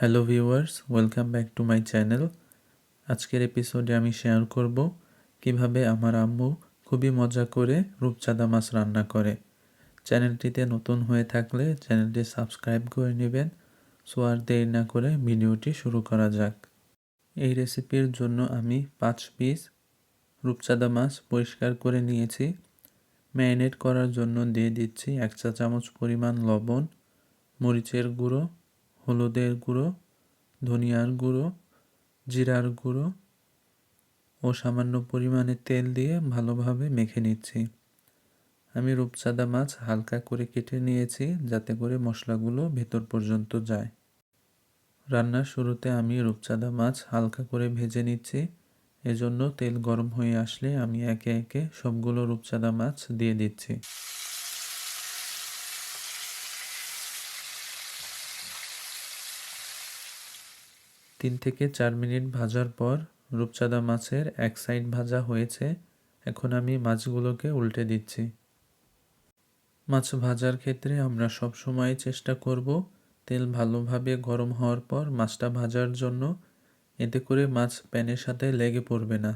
Hello viewers welcome back to my channel আজকের এপিসোডে আমি শেয়ার করব কীভাবে আমার আম্মু খুবই মজা করে রূপচাঁদা মাছ রান্না করে। চ্যানেলটিতে নতুন হয়ে থাকলে চ্যানেলটি সাবস্ক্রাইব করে নেবেন সো আর দেরি না করে ভিডিওটি শুরু করা যাক। এই রেসিপির জন্য আমি পাঁচ পিস রূপচাঁদা মাছ পরিষ্কার করে নিয়েছি। ম্যারিনেট করার জন্য দিয়ে দিচ্ছি এক চা চামচ পরিমাণ লবণ, মরিচের গুঁড়ো হলুদের গুঁড়ো, ধনিয়ার গুঁড়ো, জিরার গুঁড়ো ও সামান্য পরিমাণে তেল দিয়ে ভালোভাবে মেখে নিচ্ছি। আমি রূপচাঁদা মাছ হালকা করে কেটে নিয়েছি যাতে করে মশলাগুলো ভেতর পর্যন্ত যায়। রান্নার শুরুতে আমি রূপচাঁদা মাছ হালকা করে ভেজে নিচ্ছি। এজন্য তেল গরম হয়ে আসলে আমি একে একে সবগুলো রূপচাঁদা মাছ দিয়ে দিচ্ছি। তিন থেকে চার মিনিট ভাজার পর রূপচাঁদা মাছের এক সাইড ভাজা হয়েছে। এখন আমি মাছগুলোকে উল্টে দিচ্ছি। মাছ ভাজার ক্ষেত্রে আমরা সব সময় চেষ্টা করব তেল ভালোভাবে গরম হওয়ার পর মাছটা ভাজার জন্য। এতে করে মাছ প্যানের সাথে লেগে পড়বে না।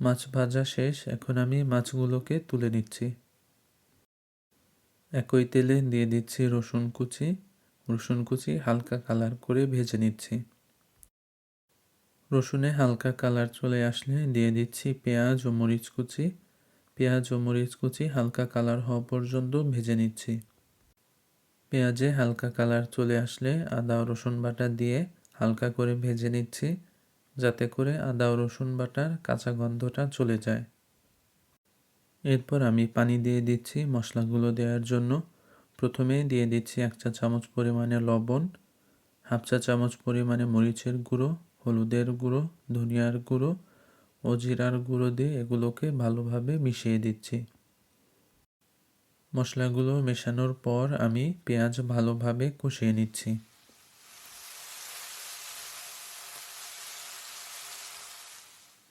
মাছ ভাজা শেষ, এখন আমি মাছগুলোকে তুলে নিচ্ছি। একই তেলে দিয়ে দিচ্ছি রসুন কুচি। রসুন কুচি হালকা কালার করে ভেজে নিচ্ছি। রসুনে হালকা কালার চলে আসলে দিয়ে দিচ্ছি পেঁয়াজ ও মরিচ কুচি। পেঁয়াজ ও মরিচ কুচি হালকা কালার হওয়া পর্যন্ত ভেজে নিচ্ছি। পেঁয়াজে হালকা কালার চলে আসলে আদা ও রসুন বাটা দিয়ে হালকা করে ভেজে নিচ্ছি, যাতে করে আদা ও রসুন বাটার কাঁচা গন্ধটা চলে যায়। এরপর আমি পানি দিয়ে দিচ্ছি মশলাগুলো দেওয়ার জন্য। প্রথমে দিয়ে দিচ্ছি এক চা চামচ পরিমাণে লবণ, হাফ চা চামচ পরিমাণে মরিচের গুঁড়ো, হলুদের গুঁড়ো, ধনিয়ার গুঁড়ো ও জিরার গুঁড়ো দিয়ে এগুলোকে ভালোভাবে মিশিয়ে দিচ্ছি। মশলাগুলো মেশানোর পর আমি পেঁয়াজ ভালোভাবে কষিয়ে নিচ্ছি।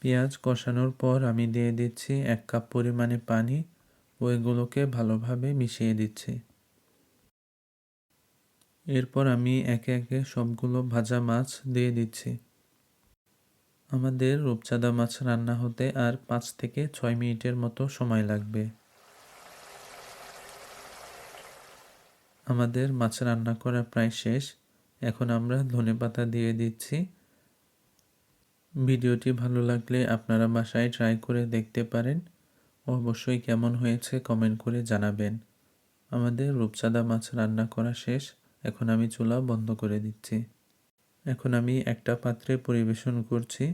পেঁয়াজ কষানোর পর আমি দিয়ে দিচ্ছি এক কাপ পরিমাণে পানি ও এগুলোকে ভালোভাবে মিশিয়ে দিচ্ছি। এরপর আমি একে একে সবগুলো ভাজা মাছ দিয়ে দিচ্ছি। আমাদের রূপচাঁদা মাছ রান্না হতে আর পাঁচ থেকে ছয় মিনিটের মতো সময় লাগবে। আমাদের মাছ রান্না করা প্রায় শেষ। এখন আমরা ধনে পাতা দিয়ে দিচ্ছি। ভিডিওটি ভালো লাগলে আপনারা বাসায় ট্রাই করে দেখতে পারেন। অবশ্যই কেমন হয়েছে কমেন্ট করে জানাবেন। আমাদের রূপচাঁদা মাছ রান্না করা শেষ। এখন আমি চুলা বন্ধ করে দিচ্ছি। এখন আমি একটা পাত্রে পরিবেশন করছি।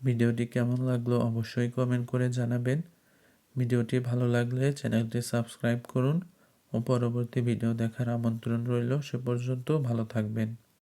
ভিডিওটি কেমন লাগল অবশ্যই কমেন্ট করে জানাবেন। ভিডিওটি ভালো লাগলে চ্যানেলটি সাবস্ক্রাইব করুন। ও পরবর্তী ভিডিও দেখার আমন্ত্রণ রইল সে পর্যন্ত ভালো থাকবেন।